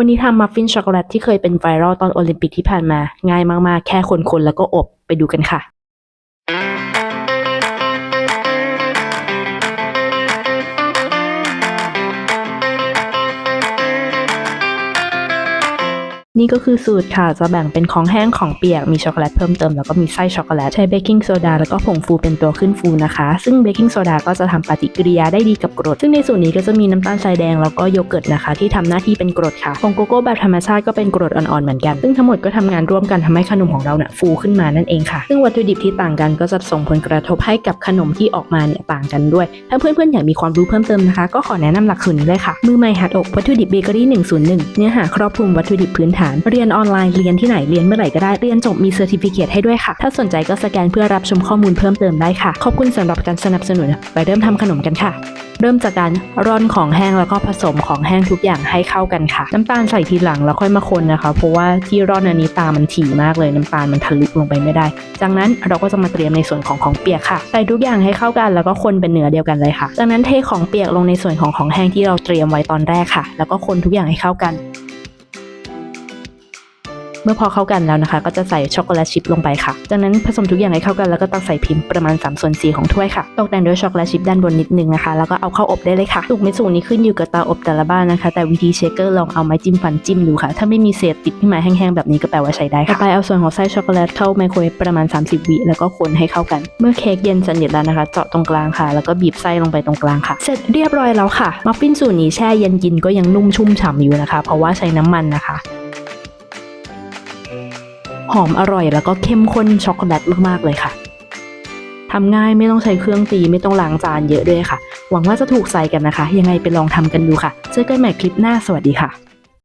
วันนี้ทำมัฟฟินช็อกโกแลตที่เคยเป็นไวรัลตอนโอลิมปิกที่ผ่านมา ง่ายมากๆ แค่คนๆ แล้วก็อบไปดูกันค่ะ นี่ก็คือสูตรค่ะ จะแบ่งเป็นของแห้งของเปียก มีช็อกโกแลตเพิ่มเติม แล้วก็มีไส้ช็อกโกแลต ใช้เบกกิ้งโซดาแล้วก็ผงฟูเป็นตัวขึ้นฟูนะคะ ซึ่งเบกกิ้งโซดาก็จะทำปฏิกิริยาได้ดีกับกรด ซึ่งในสูตรนี้ก็จะมีน้ำตาลทรายแดงแล้วก็โยเกิร์ตนะคะ ที่ทำหน้าที่เป็นกรดค่ะ ผงโกโก้แบบธรรมชาติก็เป็นกรดอ่อนๆเหมือนกัน ซึ่งทั้งหมดก็ทำงานร่วมกันทำให้ขนมของเราเนี่ยฟูขึ้นมานั่นเองค่ะ ซึ่งวัตถุดิบที่ต่างกันก็จะส่งผลกระทบให้กับขนมที่ออกมาเนี่ยต่างกันด้วย ถ้าเพื่อนๆอยากมีความรู้เพิ่มเติมนะคะ ก็ขอแนะนำหลักสูตรนี้เลยค่ะ มือใหม่หัดอกวัตถุดิบเบเกอรี่101 เนื้อหาครอบคลุมวัตถุดิบพื้นฐานเรียนออนไลน์เรียนที่ไหนเรียนเมื่อไหร่ก็ได้เรียนจบมีเซอร์ติฟิเคตให้ด้วยค่ะ ถ้าสนใจก็สแกนเพื่อรับชมข้อมูลเพิ่มเติมได้ค่ะ ขอบคุณสำหรับการสนับสนุน ไปเริ่มทำขนมกันค่ะเริ่มจากการร่อนของแห้งแล้วก็ผสมของแห้งทุกอย่างให้เข้ากันค่ะ น้ำตาลใส่ทีหลังแล้วค่อยมาคนนะคะ เพราะว่าที่ร่อนอันนี้ตามันถี่มากเลยน้ำตาลมันทะลุลงไปไม่ได้ จากนั้นเราก็จะมาเตรียมในส่วนของของเปียกค่ะใส่ทุกอย่างให้เข้ากันแล้วก็คนเป็นเนื้อเดียวกันเลยค่ะ จากนั้นเทของเปียกลงในส่วนของของแห้งที่เราเตรียมไว้ตอนแรกค่ะ แล้วก็คนทุกอย่างให้เข้ากัน เมื่อพอเข้ากันแล้วนะคะ ก็จะใส่ช็อกโกแลตชิพลงไปค่ะ จากนั้นผสมทุกอย่างให้เข้ากันแล้วก็ตักใส่พิมพ์ประมาณ3ส่วน4ของถ้วยค่ะ ตกแต่งด้วยช็อกโกแลตชิพด้านบนนิดนึงนะคะ แล้วก็เอาเข้าอบได้เลยค่ะสุกไม่สุกนี้ขึ้นอยู่กับเตาอบแต่ละบ้านนะคะ แต่วิธีเชคเกอร์ลองเอาไม้จิ้มฟันจิ้มดูค่ะ ถ้าไม่มีเศษติดที่ไม้แห้งๆแบบนี้ก็แปลว่าใช้ได้ค่ะ ต่อไปเอาส่วนของไส้ช็อกโกแลตเข้าไมโครเวฟประมาณ 30 วิแล้วก็คนให้เข้ากัน เมื่อเค้กเย็นสนิทแล้วนะคะ เจาะตรงกลางค่ะ แล้วก็บีบไส้ลงไปตรงกลางค่ะ เสร็จเรียบร้อยแล้วค่ะ มัฟฟินสูตรนี้แช่เย็นกินก็ยังนุ่มชุ่มฉ่ำอยู่นะคะ เพราะว่าใช้น้ำมันนะคะ หอมอร่อยแล้วก็เข้มข้นช็อกโกแลตมากๆเลยค่ะทำง่ายไม่ต้องใช้เครื่องตีไม่ต้องล้างจานเยอะด้วยค่ะ หวังว่าจะถูกใจกันนะคะ ยังไงไปลองทำกันดูค่ะ เจอกันใหม่คลิปหน้าสวัสดีค่ะ